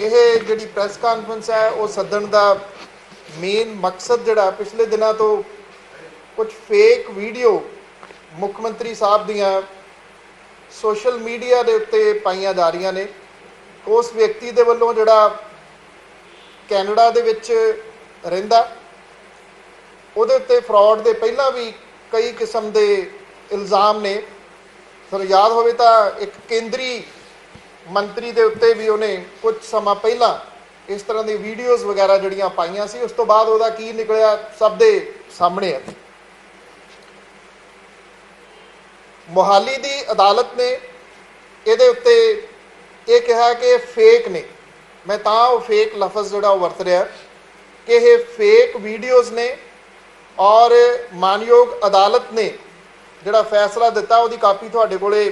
ਇਹ ਜਿਹੜੀ press conference ਹੈ, ਉਹ ਸੱਦਣ ਦਾ ਮੇਨ ਮਕਸਦ ਜਿਹੜਾ ਪਿਛਲੇ ਦਿਨਾਂ ਤੋਂ ਕੁਝ ਫੇਕ ਵੀਡੀਓ ਮੁੱਖ ਮੰਤਰੀ ਸਾਹਿਬ ਦੀਆਂ ਸੋਸ਼ਲ ਮੀਡੀਆ ਦੇ ਉੱਤੇ ਪਾਈਆਂ ਜਾ ਰਹੀਆਂ ਨੇ। ਉਸ ਵਿਅਕਤੀ ਦੇ ਵੱਲੋਂ ਜਿਹੜਾ ਕੈਨੇਡਾ ਦੇ ਵਿੱਚ ਰਹਿੰਦਾ, ਉਹਦੇ ਉੱਤੇ ਫਰਾਡ ਦੇ ਪਹਿਲਾਂ ਵੀ ਕਈ ਕਿਸਮ ਦੇ ਇਲਜ਼ਾਮ ਨੇ। ਸਰ, ਯਾਦ ਹੋਵੇ ਤਾਂ ਇੱਕ ਕੇਂਦਰੀ ਮੰਤਰੀ ਦੇ ਉੱਤੇ ਵੀ ਉਹਨੇ ਕੁਝ ਸਮਾਂ ਪਹਿਲਾਂ ਇਸ ਤਰ੍ਹਾਂ ਦੀ ਵੀਡੀਓਜ਼ ਵਗੈਰਾ ਜਿਹੜੀਆਂ ਪਾਈਆਂ ਸੀ, ਉਸ ਤੋਂ ਬਾਅਦ ਉਹਦਾ ਕੀ ਨਿਕਲਿਆ, ਸਭ ਦੇ ਸਾਹਮਣੇ ਹੈ ਮੋਹਾਲੀ ਦੀ ਅਦਾਲਤ ਨੇ ਇਹਦੇ ਉੱਤੇ ਇਹ ਕਿਹਾ ਕਿ ਫੇਕ ਨੇ। ਮੈਂ ਤਾਂ ਉਹ ਫੇਕ ਲਫ਼ਜ਼ ਜਿਹੜਾ ਉਹ ਵਰਤ ਰਿਹਾ, ਕਿ ਇਹ ਫੇਕ ਵੀਡੀਓਜ਼ ਨੇ ਔਰ ਮਾਨਯੋਗ ਅਦਾਲਤ ਨੇ ਜਿਹੜਾ ਫੈਸਲਾ ਦਿੱਤਾ, ਉਹਦੀ ਕਾਪੀ ਤੁਹਾਡੇ ਕੋਲੇ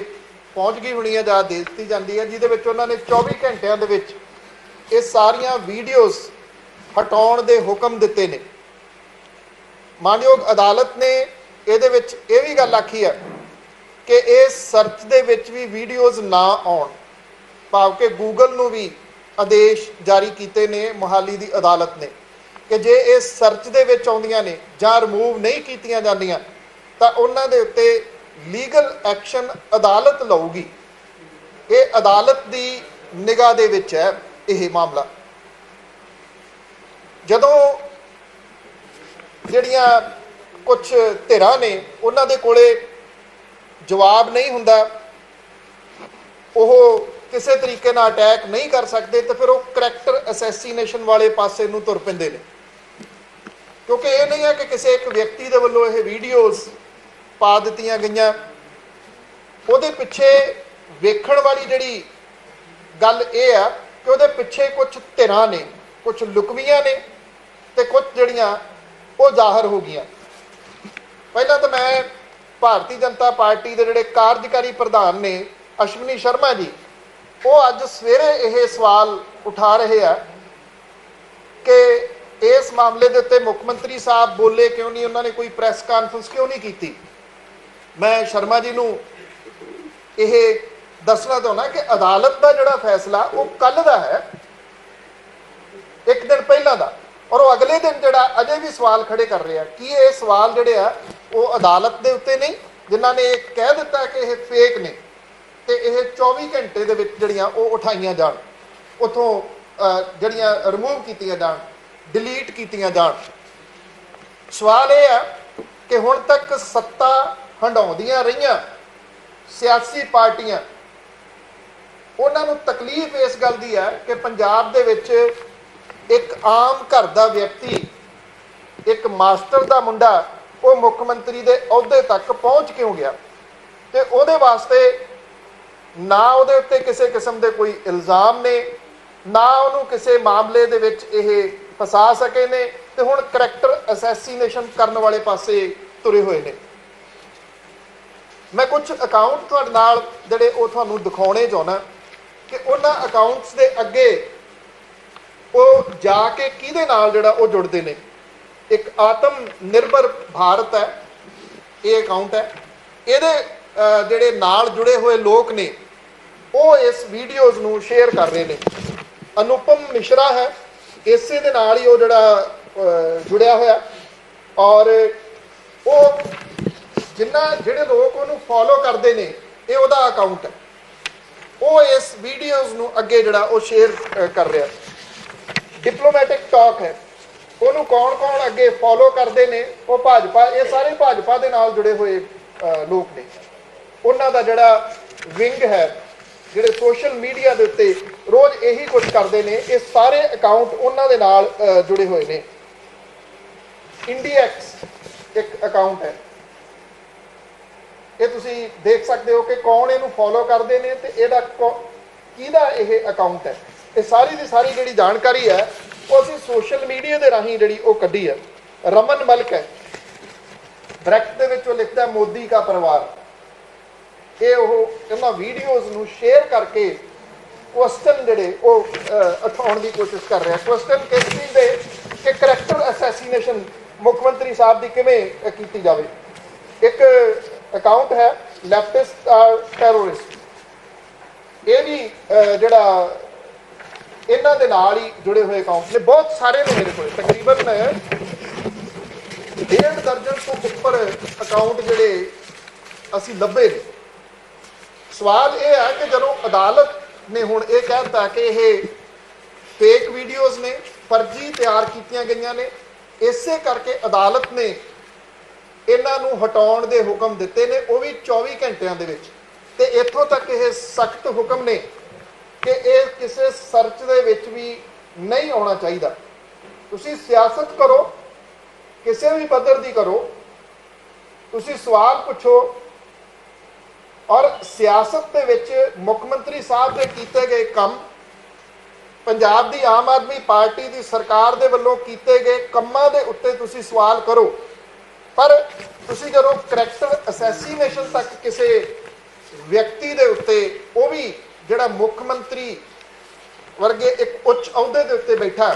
ਪਹੁੰਚ ਗਈ ਹੋਣੀ ਹੈ ਜਾਂ ਦੇ ਦਿੱਤੀ ਜਾਂਦੀ ਹੈ, ਜਿਹਦੇ ਵਿੱਚ ਉਹਨਾਂ ਨੇ 24 ਘੰਟਿਆਂ ਦੇ ਵਿੱਚ ਇਹ ਸਾਰੀਆਂ ਵੀਡੀਓਜ਼ ਹਟਾਉਣ ਦੇ ਹੁਕਮ ਦਿੱਤੇ ਨੇ। ਮਾਨਯੋਗ ਅਦਾਲਤ ਨੇ ਇਹਦੇ ਵਿੱਚ ਇਹ ਵੀ ਗੱਲ ਆਖੀ ਹੈ ਕਿ ਇਹ ਸਰਚ ਦੇ ਵਿੱਚ ਵੀ ਵੀਡੀਓਜ਼ ਨਾ ਆਉਣ। ਭਾਵ ਕਿ ਗੂਗਲ ਨੂੰ ਵੀ ਆਦੇਸ਼ ਜਾਰੀ ਕੀਤੇ ਨੇ ਮੋਹਾਲੀ ਦੀ ਅਦਾਲਤ ਨੇ ਕਿ ਜੇ ਇਹ ਸਰਚ ਦੇ ਵਿੱਚ ਆਉਂਦੀਆਂ ਨੇ ਜਾਂ ਰਿਮੂਵ ਨਹੀਂ ਕੀਤੀਆਂ ਜਾਂਦੀਆਂ, ਤਾਂ ਉਹਨਾਂ ਦੇ ਉੱਤੇ ਲੀਗਲ ਐਕਸ਼ਨ ਅਦਾਲਤ ਲਊਗੀ। ਇਹ ਅਦਾਲਤ ਦੀ ਨਿਗਾਹ ਦੇ ਵਿੱਚ ਹੈ ਇਹ ਮਾਮਲਾ। ਜਦੋਂ ਜਿਹੜੀਆਂ ਕੁਝ ਧਿਰਾਂ ਨੇ, ਉਹਨਾਂ ਦੇ ਕੋਲੇ ਜਵਾਬ ਨਹੀਂ ਹੁੰਦਾ, ਉਹ ਕਿਸੇ ਤਰੀਕੇ ਨਾਲ ਅਟੈਕ ਨਹੀਂ ਕਰ ਸਕਦੇ, ਤੇ ਫਿਰ ਉਹ ਕਰੈਕਟਰ ਅਸੈਸੀਨੇਸ਼ਨ ਵਾਲੇ ਪਾਸੇ ਨੂੰ ਤੁਰ ਪੈਂਦੇ ਨੇ। ਕਿਉਂਕਿ ਇਹ ਨਹੀਂ ਹੈ ਕਿ ਕਿਸੇ ਇੱਕ ਵਿਅਕਤੀ ਦੇ ਵੱਲੋਂ ਇਹ ਵੀਡੀਓਜ਼ ਪਾ ਦਿੱਤੀਆਂ ਗਈਆਂ। ਉਹਦੇ ਪਿੱਛੇ ਵੇਖਣ ਵਾਲੀ ਜਿਹੜੀ ਗੱਲ ਇਹ ਆ ਕਿ ਉਹਦੇ ਪਿੱਛੇ ਕੁਝ ਧਿਰਾਂ ਨੇ ਕੁਝ ਲੁਕਵੀਆਂ ਨੇ ਤੇ ਕੁਝ ਜਿਹੜੀਆਂ ਉਹ ਜ਼ਾਹਰ ਹੋ ਗਈਆਂ। ਪਹਿਲਾਂ ਤਾਂ ਮੈਂ ਭਾਰਤੀ ਜਨਤਾ ਪਾਰਟੀ ਦੇ ਜਿਹੜੇ ਕਾਰਜਕਾਰੀ ਪ੍ਰਧਾਨ ਨੇ, ਅਸ਼ਵਨੀ ਸ਼ਰਮਾ ਜੀ, ਉਹ ਅੱਜ ਸਵੇਰੇ ਇਹ ਸਵਾਲ ਉਠਾ ਰਹੇ ਆ ਕਿ ਇਸ ਮਾਮਲੇ ਦੇ ਉੱਤੇ ਮੁੱਖ ਮੰਤਰੀ ਸਾਹਿਬ ਬੋਲੇ ਕਿਉਂ ਨਹੀਂ? ਉਹਨਾਂ ਨੇ ਕੋਈ ਪ੍ਰੈਸ ਕਾਨਫਰੰਸ ਕਿਉਂ ਨਹੀਂ ਕੀਤੀ? ਮੈਂ ਸ਼ਰਮਾ ਜੀ ਨੂੰ ਇਹ ਦੱਸਣਾ ਚਾਹੁੰਦਾ ਕਿ ਅਦਾਲਤ ਦਾ ਜਿਹੜਾ ਫੈਸਲਾ ਉਹ ਕੱਲ ਦਾ ਹੈ, ਇੱਕ ਦਿਨ ਪਹਿਲਾਂ ਦਾ। ਔਰ ਉਹ ਅਗਲੇ ਦਿਨ ਜਿਹੜਾ ਅਜੇ ਵੀ ਸਵਾਲ ਖੜੇ ਕਰ ਰਿਹਾ। ਕਿ ਇਹ ਸਵਾਲ ਜਿਹੜੇ ਆ, ਉਹ ਅਦਾਲਤ ਦੇ ਉੱਤੇ ਨਹੀਂ, ਜਿਨ੍ਹਾਂ ਨੇ ਇਹ ਕਹਿ ਦਿੱਤਾ ਕਿ ਇਹ ਫੇਕ ਨੇ, ਤੇ ਇਹ 24 ਘੰਟੇ ਦੇ ਵਿੱਚ ਜਿਹੜੀਆਂ ਉਹ ਉਠਾਈਆਂ ਜਾਣ। ਉਥੋਂ ਜਿਹੜੀਆਂ ਰਿਮੂਵ ਕੀਤੀਆਂ ਜਾਣ ਡਿਲੀਟ ਕੀਤੀਆਂ ਜਾਣ। ਸਵਾਲ ਇਹ ਆ ਕਿ ਹੁਣ ਤੱਕ ਸੱਤਾ ਹੰਡਾਉਂਦੀਆਂ ਰਹੀਆਂ। ਸਿਆਸੀ ਪਾਰਟੀਆਂ। ਉਹਨਾਂ ਨੂੰ ਤਕਲੀਫ ਇਸ ਗੱਲ ਦੀ ਹੈ ਕਿ ਪੰਜਾਬ ਦੇ ਵਿੱਚ ਇੱਕ ਆਮ ਘਰ ਦਾ ਵਿਅਕਤੀ, ਇੱਕ ਮਾਸਟਰ ਦਾ ਮੁੰਡਾ, ਉਹ ਮੁੱਖ ਮੰਤਰੀ ਦੇ ਅਹੁਦੇ ਤੱਕ ਪਹੁੰਚ ਕਿਉਂ ਗਿਆ? ਤੇ ਉਹਦੇ ਵਾਸਤੇ ਨਾ ਉਹਦੇ ਉੱਤੇ ਕਿਸੇ ਕਿਸਮ ਦੇ ਕੋਈ ਇਲਜ਼ਾਮ ਨੇ, ਨਾ ਉਹਨੂੰ ਕਿਸੇ ਮਾਮਲੇ ਦੇ ਵਿੱਚ ਇਹ ਫਸਾ ਸਕੇ ਨੇ, ਤੇ ਹੁਣ ਕਰੈਕਟਰ ਅਸੈਸੀਨੇਸ਼ਨ ਕਰਨ ਵਾਲੇ ਪਾਸੇ ਤੁਰੇ ਹੋਏ ਨੇ। ਮੈਂ ਕੁਝ ਅਕਾਊਂਟ ਤੁਹਾਡੇ ਨਾਲ ਜਿਹੜੇ ਉਹ ਤੁਹਾਨੂੰ ਦਿਖਾਉਣੇ ਚਾਹੁੰਦਾ ਕਿ ਉਹਨਾਂ ਅਕਾਊਂਟਸ ਦੇ ਅੱਗੇ ਉਹ ਜਾ ਕੇ ਕਿਹਦੇ ਨਾਲ ਜਿਹੜਾ ਉਹ ਜੁੜਦੇ ਨੇ? ਇੱਕ ਆਤਮ ਨਿਰਭਰ ਭਾਰਤ ਹੈ, ਇਹ ਅਕਾਊਂਟ ਹੈ। ਇਹਦੇ ਜਿਹੜੇ ਨਾਲ ਜੁੜੇ ਹੋਏ ਲੋਕ ਨੇ, ਉਹ ਇਸ ਵੀਡੀਓਜ਼ ਨੂੰ ਸ਼ੇਅਰ ਕਰ ਰਹੇ ਨੇ। ਅਨੁਪਮ ਮਿਸ਼ਰਾ ਹੈ, ਇਸੇ ਦੇ ਨਾਲ ਹੀ ਉਹ ਜਿਹੜਾ ਜੁੜਿਆ ਹੋਇਆ। ਔਰ ਉਹ ਜਿੰਨਾ ਜਿਹੜੇ ਲੋਕ ਉਹਨੂੰ ਫੋਲੋ ਕਰਦੇ ਨੇ, ਇਹ ਉਹਦਾ ਅਕਾਊਂਟ ਹੈ। ਉਹ ਇਸ ਵੀਡੀਓਜ਼ ਨੂੰ ਅੱਗੇ ਜਿਹੜਾ ਉਹ ਸ਼ੇਅਰ ਕਰ ਰਿਹਾ। ਡਿਪਲੋਮੈਟਿਕ ਟਾਕ ਹੈ। ਉਹਨੂੰ ਕੌਣ ਕੌਣ ਅੱਗੇ ਫੋਲੋ ਕਰਦੇ ਨੇ, ਉਹ ਭਾਜਪਾ, ਇਹ ਸਾਰੇ ਭਾਜਪਾ ਦੇ ਨਾਲ ਜੁੜੇ ਹੋਏ ਲੋਕ ਨੇ। ਉਹਨਾਂ ਦਾ ਜਿਹੜਾ ਵਿੰਗ ਹੈ, ਜਿਹੜੇ ਸੋਸ਼ਲ ਮੀਡੀਆ ਦੇ ਉੱਤੇ ਰੋਜ਼ ਇਹੀ ਕੁਝ ਕਰਦੇ ਨੇ, ਇਹ ਸਾਰੇ ਅਕਾਊਂਟ ਉਹਨਾਂ ਦੇ ਨਾਲ ਜੁੜੇ ਹੋਏ ਨੇ। ਇੰਡੀਐਕਸ ਇੱਕ ਅਕਾਊਂਟ ਹੈ। ਇਹ ਤੁਸੀਂ ਦੇਖ ਸਕਦੇ ਹੋ ਕਿ ਕੌਣ ਇਹਨੂੰ ਫੋਲੋ ਕਰਦੇ ਨੇ ਤੇ ਇਹਦਾ ਕੌ- ਕਿਹਦਾ ਇਹ ਅਕਾਊਂਟ ਹੈ? ਇਹ ਸਾਰੀ ਦੀ ਸਾਰੀ ਜਿਹੜੀ ਜਾਣਕਾਰੀ ਹੈ, ਉਹ ਅਸੀਂ ਸੋਸ਼ਲ ਮੀਡੀਆ ਦੇ ਰਾਹੀਂ ਜਿਹੜੀ ਉਹ ਕੱਢੀ ਹੈ। ਰਮਨ ਮਲਕ ਹੈ। ਬ੍ਰੈਕਟ ਦੇ ਵਿੱਚ ਉਹ ਲਿਖਦਾ ਮੋਦੀ ਦਾ ਪਰਿਵਾਰ। ਇਹ ਉਹ, ਇਹਨਾਂ ਵੀਡੀਓਜ਼ ਨੂੰ ਸ਼ੇਅਰ ਕਰਕੇ ਕੁਐਸਚਨ ਜਿਹੜੇ ਉਹ ਉਠਾਉਣ ਦੀ ਕੋਸ਼ਿਸ਼ ਕਰ ਰਿਹਾ। ਕੁਐਸਚਨ ਕਿਸ ਦੇ ਕਿ ਕਰੈਕਟਰ ਅਸੈਸੀਨੇਸ਼ਨ ਮੁੱਖ ਮੰਤਰੀ ਸਾਹਿਬ ਦੀ ਕਿਵੇਂ ਕੀਤੀ ਜਾਵੇ? ਇੱਕ ਅਕਾਊਂਟ ਹੈ ਲੈਫਟਿਸਟ ਟੈਰਰਿਸਟ uh, ਇਹ ਵੀ ਜਿਹੜਾ ਇਹਨਾਂ ਦੇ ਨਾਲ ਹੀ ਜੁੜੇ ਹੋਏ ਅਕਾਊਂਟ ਨੇ, ਬਹੁਤ ਸਾਰੇ ਨੇ ਮੇਰੇ ਕੋਲ। ਤਕਰੀਬਨ ਡੇਢ ਦਰਜਨ ਤੋਂ ਉੱਪਰ ਅਕਾਊਂਟ ਜਿਹੜੇ ਅਸੀਂ ਲੱਭੇ ਨੇ। ਸਵਾਲ ਇਹ ਹੈ ਕਿ ਜਦੋਂ ਅਦਾਲਤ ਨੇ ਹੁਣ ਇਹ ਕਹਿਤਾ ਕਿ ਇਹ ਫੇਕ ਵੀਡੀਓਜ਼ ਨੇ, ਫਰਜ਼ੀ ਤਿਆਰ ਕੀਤੀਆਂ ਗਈਆਂ ਨੇ, ਇਸੇ ਕਰਕੇ ਅਦਾਲਤ ਨੇ ਇਹਨਾਂ ਨੂੰ ਹਟਾਉਣ ਦੇ ਹੁਕਮ ਦਿੱਤੇ ਨੇ ਉਹ ਵੀ 24 ਘੰਟਿਆਂ ਦੇ ਵਿੱਚ। ਤੇ ਇੱਥੋਂ ਤੱਕ ਇਹ ਸਖਤ ਹੁਕਮ ਨੇ ਕਿ ਇਹ ਕਿਸੇ ਸਰਚ ਦੇ ਵਿੱਚ ਵੀ ਨਹੀਂ ਆਉਣਾ ਚਾਹੀਦਾ। ਤੁਸੀਂ ਸਿਆਸਤ ਕਰੋ, ਕਿਸੇ ਵੀ ਪੱਧਰ ਦੀ ਕਰੋ, ਤੁਸੀਂ ਸਵਾਲ ਪੁੱਛੋ ਔਰ ਸਿਆਸਤ ਦੇ ਵਿੱਚ ਮੁੱਖ ਮੰਤਰੀ ਸਾਹਿਬ ਦੇ ਕੀਤੇ ਗਏ ਕੰਮ, ਪੰਜਾਬ ਦੀ ਆਮ ਆਦਮੀ ਪਾਰਟੀ ਦੀ ਸਰਕਾਰ ਦੇ ਵੱਲੋਂ ਕੀਤੇ ਗਏ ਕੰਮਾਂ ਦੇ ਉੱਤੇ ਤੁਸੀਂ ਸਵਾਲ ਕਰੋ। ਤੁਸੀਂ ਜਦੋਂ ਕਰੈਕਟਰ ਅਸੈਸੀਨੇਸ਼ਨ ਤੱਕ ਕਿਸੇ ਵਿਅਕਤੀ ਦੇ ਉੱਤੇ, ਉਹ ਵੀ ਜਿਹੜਾ ਮੁੱਖ ਮੰਤਰੀ ਵਰਗੇ ਇੱਕ ਉੱਚ ਅਹੁਦੇ ਦੇ ਉੱਤੇ ਬੈਠਾ